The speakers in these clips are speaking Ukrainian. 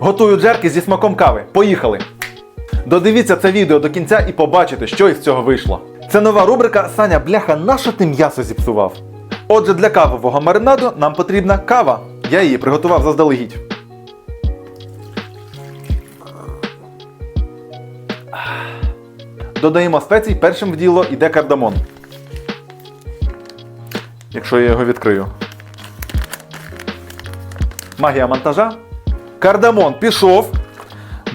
Готую джерки зі смаком кави. Поїхали! Додивіться це відео до кінця і побачите, що із цього вийшло. Це нова рубрика Саня бляха, нащо ти м'ясо зіпсував? Отже, для кавового маринаду нам потрібна кава. Я її приготував заздалегідь. Додаємо спецій, першим в діло йде кардамон. Якщо я його відкрию. Магія монтажа. Кардамон пішов.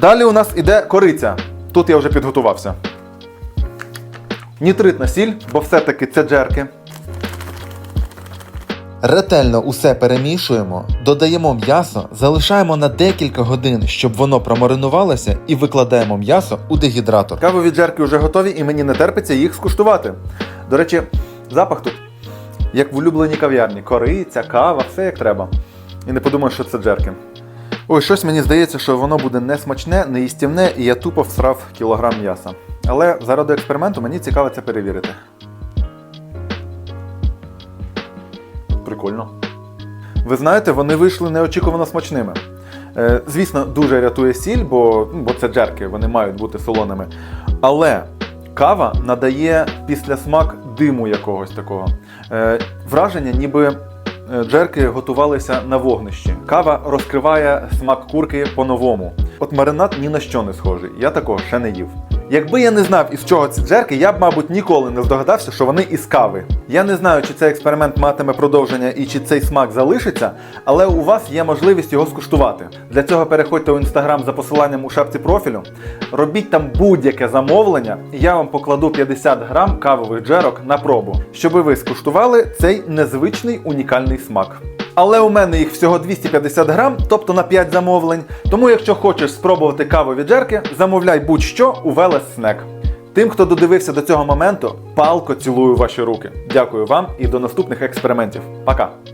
Далі у нас іде кориця. Тут я вже підготувався. Нітритна сіль, бо все-таки це джерки. Ретельно усе перемішуємо, додаємо м'ясо, залишаємо на декілька годин, щоб воно промаринувалося, і викладаємо м'ясо у дегідратор. Кавові джерки вже готові і мені не терпиться їх скуштувати. До речі, запах тут, як в улюбленій кав'ярні. Кориця, кава, все як треба. І не подумаю, що це джерки. Ой, щось мені здається, що воно буде не смачне, не їстівне, і я тупо всрав кілограм м'яса. Але заради експерименту мені цікаво це перевірити. Прикольно. Ви знаєте, вони вийшли неочікувано смачними. Е, звісно, дуже рятує сіль, бо, ну, бо це джерки, вони мають бути солоними. Але кава надає післясмак диму якогось такого. Е, враження, ніби джерки готувалися на вогнищі. Кава розкриває смак курки по-новому. От маринад ні на що не схожий. Я такого ще не їв. Якби я не знав, із чого ці джерки, я б, мабуть, ніколи не здогадався, що вони із кави. Я не знаю, чи цей експеримент матиме продовження і чи цей смак залишиться, але у вас є можливість його скуштувати. Для цього переходьте у інстаграм за посиланням у шапці профілю, робіть там будь-яке замовлення, і я вам покладу 50 грам кавових джерок на пробу, щоб ви скуштували цей незвичний унікальний смак. Але у мене їх всього 250 грам, тобто на 5 замовлень. Тому, якщо хочеш спробувати кавові джерки, замовляй будь-що у Велес Снек. Тим, хто додивився до цього моменту, палко цілую ваші руки. Дякую вам і до наступних експериментів. Пока!